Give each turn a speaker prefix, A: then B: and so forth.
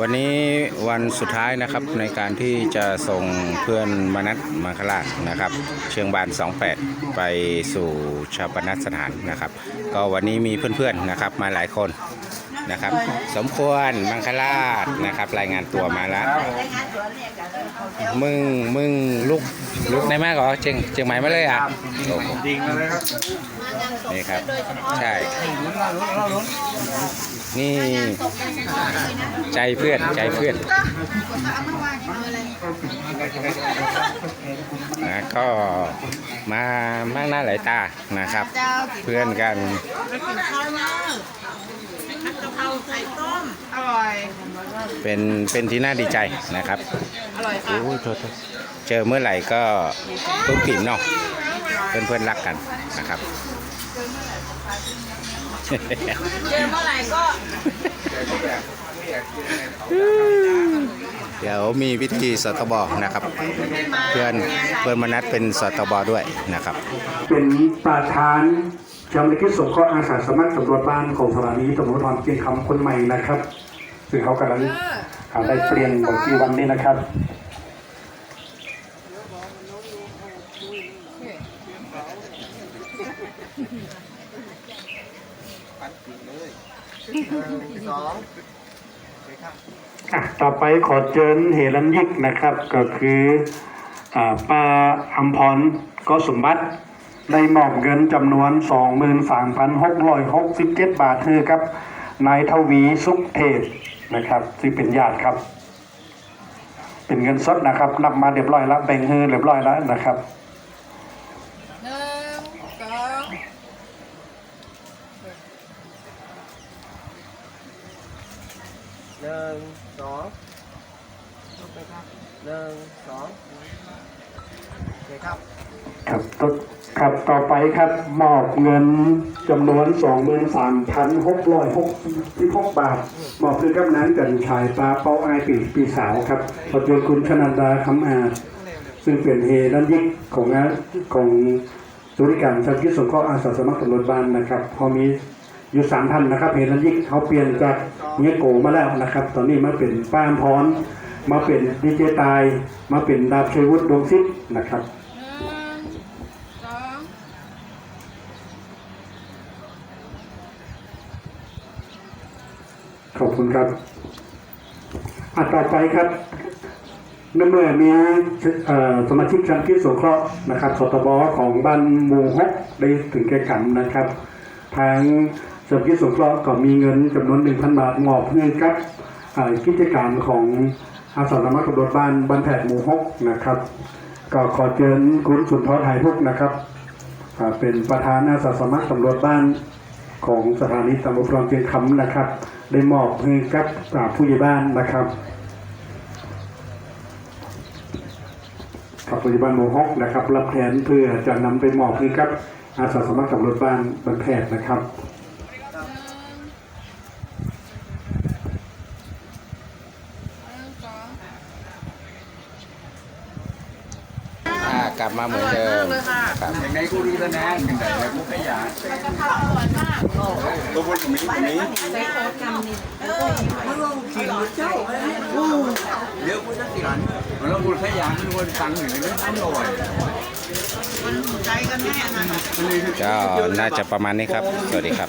A: วันนี้วันสุดท้ายนะครับในการที่จะส่งเพื่อนมนัสมาคราชนะครับ เชียงบาน 28 ไปสู่ชาปนสถานนะครับ ก็วันนี้มีเพื่อนๆนะครับมาหลายคนนะครับ สมควรมังคลาชนะครับ รายงานตัวมาแล้วมึงมึงลุกลุกได้มากเหรอเจียงเจียงใหม่มาเลยอะโอ้โห
B: ดิ่งมาเลยครับ
A: นี่ครับ ใช่
B: ลุ้น เราลุ้นเราลุ้น
A: นี่ใจเพื่อนใจเพื่อนนะก็มามากหน้าหลายตานะครับ เพื่อนกัน
C: ไปกินข้าวเนอะผัดกะเพราไข่ต้มอร่อย
A: เป็นเป็นที่น่าดีใจนะครับ
C: อร่อยค่ะ
A: โอ้ยโทษโทษเจอเมื่อไหร่ก็ตุ้มปิ่มเนาะเพื่อนเพื่อนๆรักกันนะครับ
C: เจอเมื่อไหร่ก็
A: เดี๋ยวมีพิธีสตบนะครับ เพื่อนเพื่อนมนัดเป็นสตบด้วยนะครับ
D: เป็นประธานชมรกิจสงเคราะห์อาสาสมัครตำรวจบ้านของสถานีตำรวจภูธรเชียงคำคนใหม่นะครับซึ่งเขากำลังอ่าได้เปลี่ยนบทที่วันนี้นะครับสอะ ต่อไปขอเชิญเฮรันยิกนะครับ ก็คืออป้าอัมพรก็สมบัติได้มอบเงินจำนวน 23,667 บาทเธอครับ นายทวีสุขเทพนะครับ ซึ่งเป็นญาติครับ เป็นเงินสดนะครับ นับมาเรียบร้อยแล้วแบ่งเฮอเรียบร้อยแล้วนะครับ
C: หนึ่งสอง
B: หนึ่งสองหนึ่งสองโอเคครับ
D: ครับต่อครับต่อไปครับมอบเงินจำนวน 23,666 บาท มอบคือกับนั้นกันชายปลาเป้าอายปีปีสาวครับขอเชิญคุณชนันดาคำอาจซึ่งเป็นเฮดันยิกของงานของสุริการชันกิจสงเคราะห์อาสาสมัครตำรวจบ้านนะครับ พอมี อยู่สามท่านนะครับเฮดันยิกเขาเปลี่ยนจากเงี้ยโกมาแล้วนะครับ ตอนนี้มาเป็นป้ามพรมาเป็นดีเจตาย มาเป็นดาบชัยวุฒิดวงซิดนะครับ
C: หนึ่งสอง
D: ขอบคุณครับอะต่อไปครับเมื่อเมื่อมีสมาชิกชันคิดสงเคราะห์นะครับสตบของบ้านมูฮกได้ถึงแก่กรรมนะครับ ทาง สมาชิกสงเคราะห์ก็มีเงินจำนวน1,000บาทมอบเงินครับกิจการของอาสาสมัครตำรวจบ้านบ้านแผดหมู่ฮกนะครับ ก็ขอเชิญคุณสุนทรไทยพุกนะครับเป็นประธานอาสาสมัครตำรวจบ้านของสถานีตำรวจภูธรเชียงคำนะครับ ได้มอบให้กับผู้ใหญ่บ้านนะครับกับผู้ใหญ่บ้านโมฮอกนะครับ รับแทนเพื่อจะนำไปมอบให้กับอาสาสมัครตำรวจบ้านบันแพทย์นะครับ
C: หนึ่งสอง
A: อ่า กลับมาเหมือนเดิมครับ
B: อย่างในกูดีแล้วนะอย่างไรแล้วกูขยะ
C: กะเพราอร่อยมาก
B: ตัวบนตรงนี้ตรงนี้
C: ใส่โต๊ะกำนิดเออมันลงกินเจ้า
B: เดี๋ยวกูจะติดแล้วกูขยะมันวนตังค์อยู่ในนี้อร่อย
C: มันใจกันแน่นะ
B: มันเลย
A: ก็น่าจะประมาณนี้ครับ สวัสดีครับ